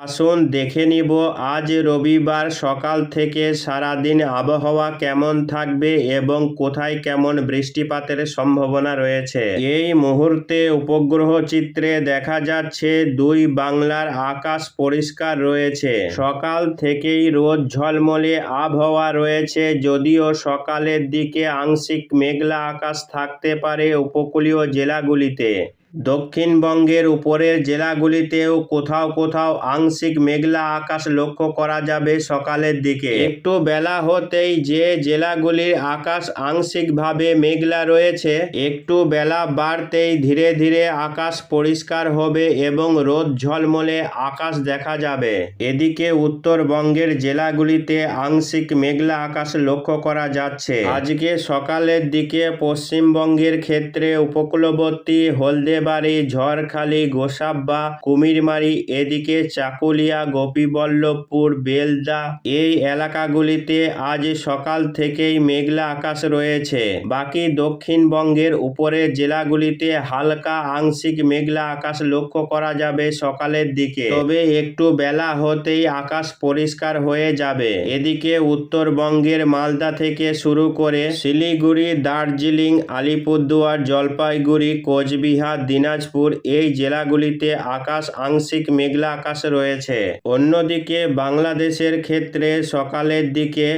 আসুন দেখে নিব, আজ রবিবার সকাল থেকে সারাদিন আবহাওয়া কেমন থাকবে এবং কোথায় কেমন বৃষ্টিপাতের সম্ভাবনা রয়েছে। এই মুহূর্তে উপগ্রহ চিত্রে দেখা যাচ্ছে দুই বাংলার আকাশ পরিষ্কার রয়েছে। সকাল থেকেই রোদ ঝলমলে আবহাওয়া রয়েছে, যদিও সকালের দিকে আংশিক মেঘলা আকাশ থাকতে পারে উপকূলীয় জেলাগুলিতে। দক্ষিণবঙ্গের উপরের জেলাগুলিতেও কোথাও কোথাও আংশিক মেঘলা আকাশ লক্ষ্য করা যাবে সকালের দিকে। একটু বেলা হতেই যে জেলাগুলির আকাশ আংশিকভাবে মেঘলা রয়েছে, একটু বেলা বাড়তেই ধীরে ধীরে আকাশ পরিষ্কার হবে এবং রোদ ঝলমলে আকাশ দেখা যাবে। এদিকে উত্তরবঙ্গের জেলাগুলিতে আংশিক মেঘলা আকাশ লক্ষ্য করা যাচ্ছে। আজকে সকালের দিকে পশ্চিমবঙ্গের ক্ষেত্রে উপকূলবর্তী হলদেবাড়ি ঝড়খালি, গোসাব্বা, কুমিরমারি, এদিকে চাকুলিয়া, গোপীবল্লভপুর, বেলদা এই এলাকাগুলিতে আজ সকাল থেকেই মেঘলা আকাশ রয়েছে। বাকি দক্ষিণবঙ্গের উপরের জেলাগুলিতে হালকা আংশিক মেঘলা আকাশ লক্ষ্য করা যাবে সকালের দিকে। তবে একটু বেলা হতেই আকাশ পরিষ্কার হয়ে যাবে। এদিকে উত্তরবঙ্গের মালদা থেকে শুরু করে শিলিগুড়ি, দার্জিলিং, আলিপুরদুয়ার, জলপাইগুড়ি, কোচবিহার দিনাজপুর এই জেলাগুলিতে আকাশ আংশিক মেঘলা আকাশ রয়েছে। অন্যদিকে বাংলাদেশের ক্ষেত্রে সকালের দিকে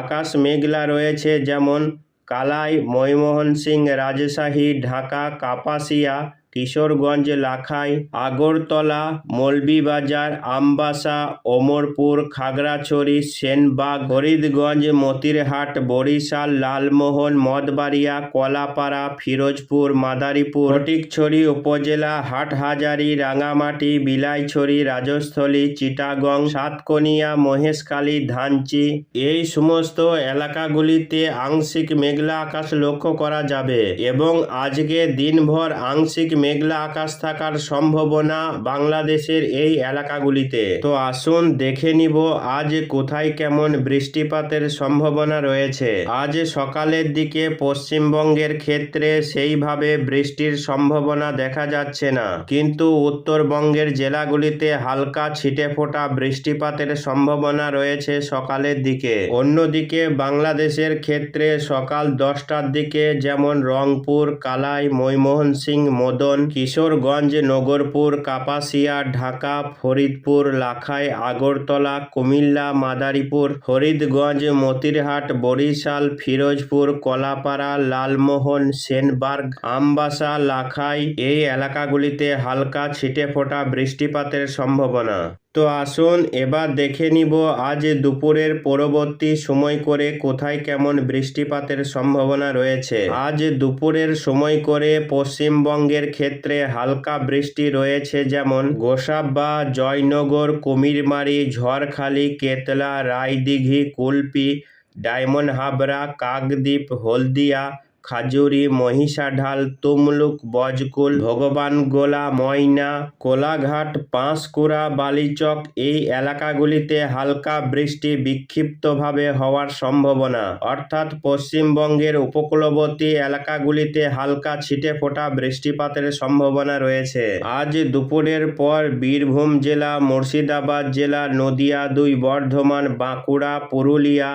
আকাশ মেঘলা রয়েছে, যেমন কালাই ময়মোহন সিং রাজশাহী, ঢাকা, কাপাসিয়া কিশোরগঞ্জ লাখাই, আগরতলা, মৌলভীবাজার, আমবাসা, ওমরপুর, খাগড়াছড়ি সেনবাগ ফরিদগঞ্জ মতিরহাট, বরিশাল, লালমোহন, মদবাড়িয়া, কলাপাড়া, ফিরোজপুর, মাদারীপুর, ফটিকছড়ি উপজেলা, হাটহাজারি, রাঙামাটি, বিলাইছড়ি, রাজস্থলী, চিটাগং, সাতকনিয়া, মহেশখালী, ধানচি। এই সমস্ত এলাকাগুলিতে আংশিক মেঘলা আকাশ লক্ষ্য করা যাবে এবং আজকে দিনভর আংশিক মেঘলা আকাশ থাকার সম্ভাবনা বাংলাদেশের এই এলাকাগুলিতে। তো আসুন দেখে নিব আজ কোথায় কেমন বৃষ্টিপাতের সম্ভাবনা রয়েছে। আজ সকালের দিকে পশ্চিমবঙ্গের ক্ষেত্রে সেইভাবে বৃষ্টির সম্ভাবনা দেখা যাচ্ছে না। কিন্তু উত্তরবঙ্গের জেলাগুলিতে হালকা ছিটে ফোটা বৃষ্টিপাতের সম্ভাবনা রয়েছে সকালের দিকে। অন্যদিকে বাংলাদেশের ক্ষেত্রে সকাল দশটার দিকে যেমন রংপুর, কালাই ময়মোহন সিং মদন কিশোরগঞ্জ, নগরপুর, কাপাসিয়া, ঢাকা, ফরিদপুর, লাখাই, আগরতলা, কুমিল্লা, মাদারীপুর, ফরিদগঞ্জ, মতিরহাট, বরিশাল, ফিরোজপুর, কলাপাড়া, লালমোহন, সেনবার্গ, আমবাসা, লাখাই এই এলাকাগুলিতে হালকা ছিটে ফোটা বৃষ্টিপাতের সম্ভাবনা। তো আসুন এবার দেখে নিব আজ দুপুরের পরবর্তী সময় করে কোথায় কেমন বৃষ্টিপাতের সম্ভাবনা রয়েছে। আজ দুপুরের সময় করে পশ্চিমবঙ্গের ক্ষেত্রে হালকা বৃষ্টি রয়েছে যেমন গোসাবা জয়নগর, কুমিরমারি, ঝড়খালি, কেতলা, রায়দিঘি, কুলপি, ডায়মন্ড হাবড়া, কাকদ্বীপ, হলদিয়া খাজুরি, মহিষাঢাল, তুমলুক, বজকুল ভগবানগোলা ময়না, কোলাঘাট, পাঁশকুড়া, বালিচক এই এলাকাগুলিতে হালকা বৃষ্টি বিক্ষিপ্তভাবে হওয়ার সম্ভাবনা। অর্থাৎ পশ্চিমবঙ্গের উপকূলবর্তী এলাকাগুলিতে হালকা ছিটে ফোটা বৃষ্টিপাতের সম্ভাবনা রয়েছে। আজ দুপুরের পর বীরভূম জেলা, মুর্শিদাবাদ জেলা, নদিয়া দুই বর্ধমান, বাঁকুড়া, পুরুলিয়া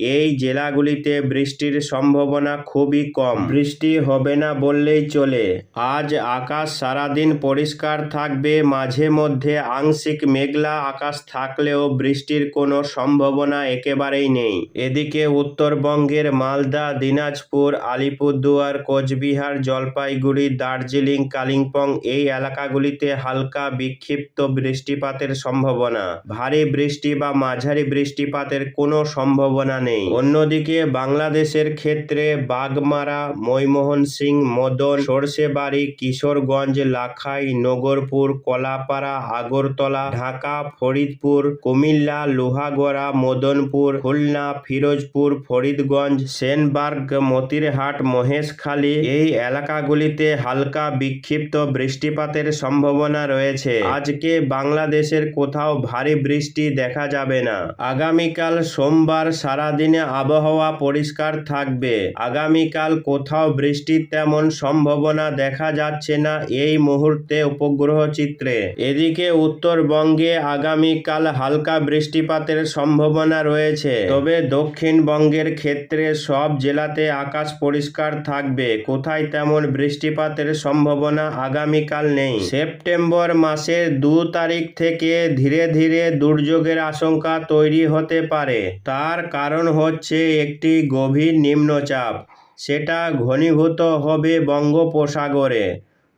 এই জেলাগুলিতে বৃষ্টির সম্ভাবনা খুবই কম। বৃষ্টি হবে না বললেই চলে। আজ আকাশ সারাদিন পরিষ্কার থাকবে, মাঝে মধ্যে আংশিক মেঘলা আকাশ থাকলেও বৃষ্টির কোনো সম্ভাবনা একেবারেই নেই। এদিকে উত্তরবঙ্গের মালদা, দিনাজপুর, আলিপুরদুয়ার, কোচবিহার, জলপাইগুড়ি, দার্জিলিং, কালিম্পং এই এলাকাগুলিতে হালকা বিক্ষিপ্ত বৃষ্টিপাতের সম্ভাবনা। ভারী বৃষ্টি বা মাঝারি বৃষ্টিপাতের কোনো সম্ভাবনা নেই। অন্যদিকে বাংলাদেশের ক্ষেত্রে বাগমারা ময়মোহন সিং মদন সর্ষেবাড়ি কিশোরগঞ্জ, লাখাই, নগরপুর, কলাপাড়া, আগরতলা, ঢাকা, ফরিদপুর, কুমিল্লা, লোহাগড়া, মদনপুর, খুলনা, ফিরোজপুর, ফরিদগঞ্জ, সেনবার্গ, মতিরহাট, মহেশখালী এই এলাকাগুলিতে হালকা বিক্ষিপ্ত বৃষ্টিপাতের সম্ভাবনা রয়েছে। আজকে বাংলাদেশের কোথাও ভারী বৃষ্টি দেখা যাবে না। আগামীকাল সোমবার সারা সারাদিনে আবহাওয়া পরিষ্কার থাকবে। আগামীকাল কোথাও বৃষ্টির তেমন সম্ভাবনা দেখা যাচ্ছে না এই মুহূর্তে উপগ্রহ চিত্রে। এদিকে উত্তরবঙ্গে আগামীকাল হালকা বৃষ্টিপাতের সম্ভাবনা রয়েছে। তবে দক্ষিণবঙ্গের ক্ষেত্রে সব জেলাতে আকাশ পরিষ্কার থাকবে। কোথায় তেমন বৃষ্টিপাতের সম্ভাবনা আগামীকাল নেই। সেপ্টেম্বর মাসের দু তারিখ থেকে ধীরে ধীরে দুর্যোগের আশঙ্কা তৈরি হতে পারে। তার কারণ হচ্ছে একটি গভীর নিম্নচাপ। সেটা ঘনীভূত হবে বঙ্গোপসাগরে।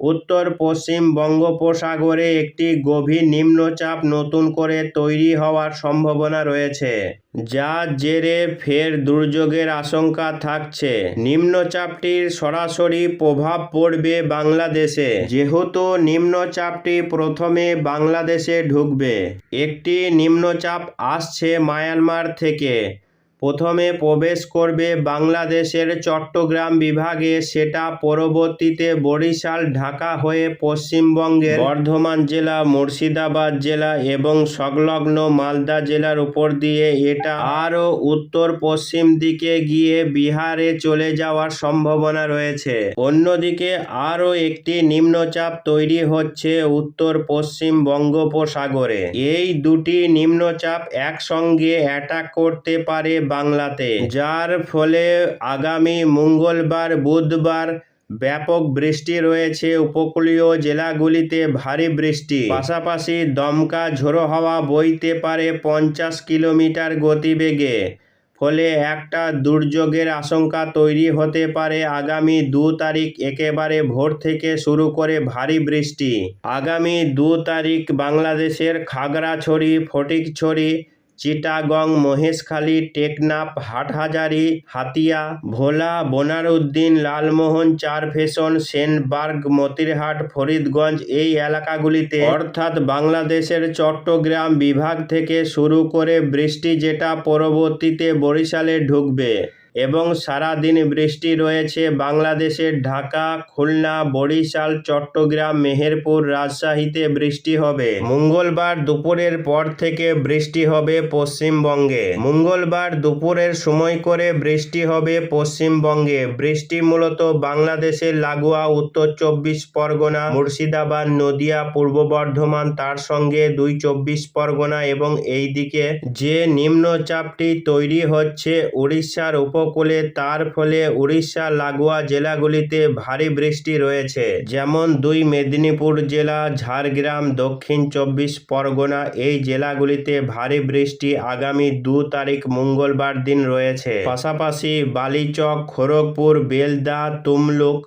উত্তর পশ্চিম বঙ্গোপসাগরে একটি গভীর নিম্নচাপ নতুন করে তৈরি হওয়ার সম্ভাবনা রয়েছে যার জেরে ফের দুর্যোগের আশঙ্কা থাকছে। নিম্নচাপটির সরাসরি প্রভাব পড়বে বাংলাদেশে, যেহেতু নিম্নচাপটি প্রথমে বাংলাদেশে ঢুকবে। একটি নিম্নচাপ আসছে মায়ানমার থেকে। প্রথমে প্রবেশ করবে বাংলাদেশের চট্টগ্রাম বিভাগে, সেটা পরবর্তীতে বরিশাল, ঢাকা হয়ে পশ্চিমবঙ্গের বর্ধমান জেলা, মুর্শিদাবাদ জেলা এবং সংলগ্ন মালদা জেলার উপর দিয়ে এটা আরও উত্তর পশ্চিম দিকে গিয়ে বিহারে চলে যাওয়ার সম্ভাবনা রয়েছে। অন্যদিকে আরও একটি নিম্নচাপ তৈরি হচ্ছে উত্তর পশ্চিম বঙ্গোপসাগরে। এই দুটি নিম্নচাপ একসঙ্গে অ্যাটাক করতে পারে বাংলাতে, যার ফলে আগামী মঙ্গলবার, বুধবার ব্যাপক বৃষ্টি রয়েছে উপকূলীয় জেলাগুলিতে ভারী বৃষ্টি। পাশাপাশি দমকা ঝোড়ো হাওয়া বইতে পারে পঞ্চাশ কিলোমিটার গতিবেগে, ফলে একটা দুর্যোগের আশঙ্কা তৈরি হতে পারে আগামী দু তারিখ একেবারে ভোর থেকে শুরু করে ভারী বৃষ্টি। আগামী দু তারিখ বাংলাদেশের খাগড়াছড়ি, ফটিকছড়ি চিটাগং, মহেশখালী, টেকনাফ, হাটহাজারি, হাতিয়া, ভোলা, বোনারউদ্দিন, লালমোহন চার ফেশন সেনবার্গ, মতিরহাট, ফরিদগঞ্জ এই এলাকাগুলিতে অর্থাৎ বাংলাদেশের চট্টগ্রাম বিভাগ থেকে শুরু করে বৃষ্টি যেটা পরবর্তীতে বরিশালে ঢুকবে। এবং সারাদিন বৃষ্টি রয়েছে বাংলাদেশের ঢাকা, খুলনা, বরিশাল, চট্টগ্রাম, মেহেরপুর রাজশাহীতে বৃষ্টি হবে। মঙ্গলবার দুপুরের পর থেকে বৃষ্টি হবে পশ্চিমবঙ্গে। মঙ্গলবার দুপুরের সময় করে বৃষ্টি হবে পশ্চিমবঙ্গে। বৃষ্টি মূলত বাংলাদেশের লাগোয়া উত্তর চব্বিশ পরগনা, মুর্শিদাবাদ, নদিয়া, পূর্ব বর্ধমান, তার সঙ্গে দুই চব্বিশ পরগনা এবং এইদিকে যে নিম্নচাপটি তৈরি হচ্ছে উড়িষ্যার উপকূলে, তার ফলে উড়িষ্যা লাগোয়া জেলাগুলিতে ভারী বৃষ্টি রয়েছে। যেমন দুই মেদিনীপুর জেলা, ঝাড়গ্রাম, দক্ষিণ চব্বিশ পরগনা, এই জেলাগুলিতে ভারী বৃষ্টি আগামী দু তারিখ মঙ্গলবার দিন রয়েছে। পাশাপাশি বালিচক, খড়গপুর, বেলদা, তুমলুক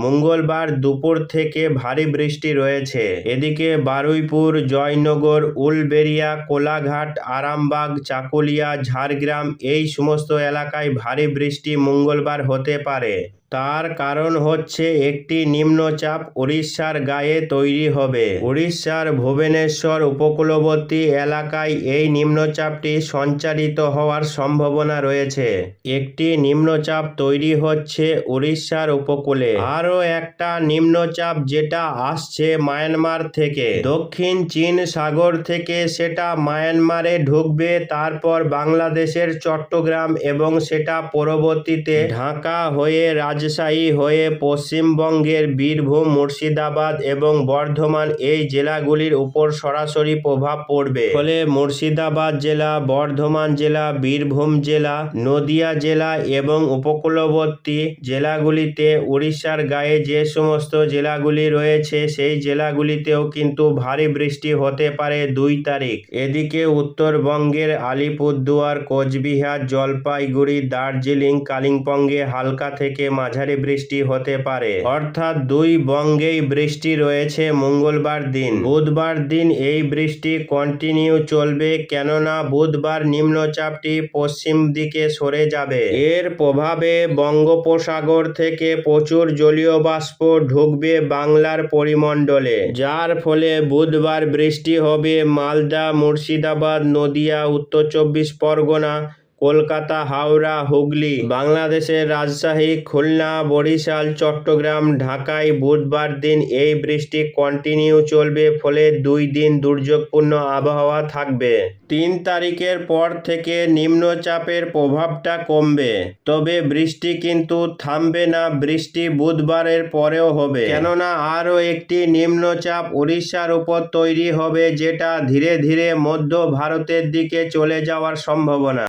মঙ্গলবার দুপুর থেকে ভারী বৃষ্টি রয়েছে। এদিকে বারুইপুর, জয়নগর উলবেরিয়া কোলাঘাট, আরামবাগ, চাকুলিয়া, ঝাড়গ্রাম এই সমস্ত এলাকায় ভারী বৃষ্টি মঙ্গলবার হতে পারে। তার কারণ হচ্ছে একটি নিম্নচাপ উড়িষ্যার গায়ে তৈরি হবে। উড়িষ্যার ভুবনেশ্বর উপকূলবর্তী এলাকায় এই নিম্নচাপটি সঞ্চারিত হওয়ার সম্ভাবনা রয়েছে। একটি নিম্নচাপ তৈরি হচ্ছে উড়িষ্যার উপকূলে। আরও একটা নিম্নচাপ যেটা আসছে মায়ানমার থেকে। দক্ষিণ চীন সাগর থেকে সেটা মায়ানমারে ঢুকবে, তারপর বাংলাদেশের চট্টগ্রাম এবং সেটা পরবর্তীতে ঢাকা হয়ে রাজশাহী হয়ে পশ্চিমবঙ্গের বীরভূম, মুর্শিদাবাদ এবং বর্ধমান এই জেলাগুলির উপর সরাসরি প্রভাব পড়বে। ফলে মুর্শিদাবাদ জেলা, বর্ধমান জেলা, বীরভূম জেলা, নদিয়া জেলা এবং উপকূলবর্তী জেলাগুলিতে উড়িষ্যার গায়ে যে সমস্ত জেলাগুলি রয়েছে সেই জেলাগুলিতেও কিন্তু ভারী বৃষ্টি হতে পারে দুই তারিখ। এদিকে উত্তরবঙ্গের আলিপুরদুয়ার, কোচবিহার, জলপাইগুড়ি, দার্জিলিং, কালিম্পংয়ে হালকা থেকে মাঝারি বৃষ্টি হতে পারে। অর্থাৎ দুই বঙ্গেই বৃষ্টি রয়েছে মঙ্গলবার দিন। বুধবার দিন এই বৃষ্টি কন্টিনিউ চলবে কেননা বুধবার নিম্নচাপটি পশ্চিম দিকে সরে যাবে। এর প্রভাবে বঙ্গোপসাগর থেকে প্রচুর জলীয় বাষ্প ঢুকবে বাংলার পরিমণ্ডলে, যার ফলে বুধবার বৃষ্টি হবে মালদা, মুর্শিদাবাদ, নদিয়া, উত্তর চব্বিশ পরগনা কলকাতা, হাওড়া, হুগলি, বাংলাদেশের রাজশাহী, খুলনা, বরিশাল, চট্টগ্রাম, ঢাকায় বুধবার দিন এই বৃষ্টি কন্টিনিউ চলবে ফলে দুই দিন দুর্যোগপূর্ণ আবহাওয়া থাকবে। তিন তারিখের পর থেকে নিম্নচাপের প্রভাবটা কমবে। তবে বৃষ্টি কিন্তু থামবে না, বৃষ্টি বুধবারের পরেও হবে। কেননা আরও একটি নিম্নচাপ উড়িষ্যার উপর তৈরি হবে, যেটা ধীরে ধীরে মধ্য ভারতের দিকে চলে যাওয়ার সম্ভাবনা।